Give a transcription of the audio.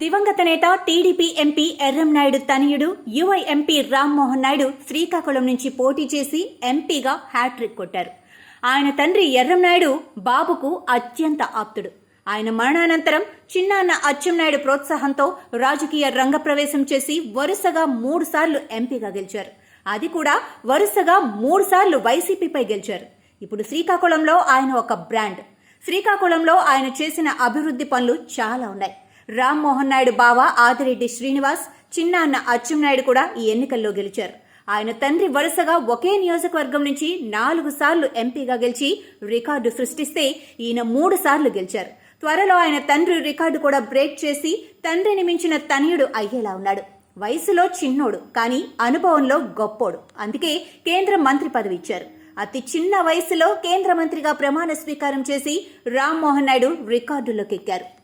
దివంగత నేత TDP MP Erram Naidu తనయుడు యువ ఎంపీ రామ్మోహన్ నాయుడు శ్రీకాకుళం నుంచి పోటీ చేసి ఎంపీగా హ్యాట్రిక్ కొట్టారు. ఆయన తండ్రి ఎర్రం నాయుడు బాబుకు అత్యంత ఆప్తుడు. ఆయన మరణానంతరం చిన్నాన్న అచ్చెన్నాయుడు ప్రోత్సాహంతో రాజకీయ రంగప్రవేశం చేసి వరుసగా మూడు సార్లు ఎంపీగా గెలిచారు. అది కూడా వరుసగా మూడు సార్లు వైసీపీపై గెలిచారు. ఇప్పుడు శ్రీకాకుళంలో ఆయన ఒక బ్రాండ్. శ్రీకాకుళంలో ఆయన చేసిన అభివృద్ధి పనులు చాలా ఉన్నాయి. రామ్మోహన్ నాయుడు బావ ఆదిరెడ్డి శ్రీనివాస్ చిన్నాన్న అచ్చెన్నాయుడు కూడా ఈ ఎన్నికల్లో గెలిచారు. ఆయన తండ్రి వరుసగా ఒకే నియోజకవర్గం నుంచి నాలుగు సార్లు ఎంపీగా గెలిచి రికార్డు సృష్టిస్తే ఈయన మూడు సార్లు గెలిచారు. త్వరలో ఆయన తండ్రి రికార్డు కూడా బ్రేక్ చేసి తండ్రిని మించిన తనయుడు అయ్యేలా ఉన్నాడు. వయసులో చిన్నోడు కానీ అనుభవంలో గొప్పోడు. అందుకే కేంద్ర మంత్రి పదవి ఇచ్చారు. అతి చిన్న వయసులో కేంద్ర మంత్రిగా ప్రమాణ స్వీకారం చేసి రామ్మోహన్ నాయుడు రికార్డులోకెక్కారు.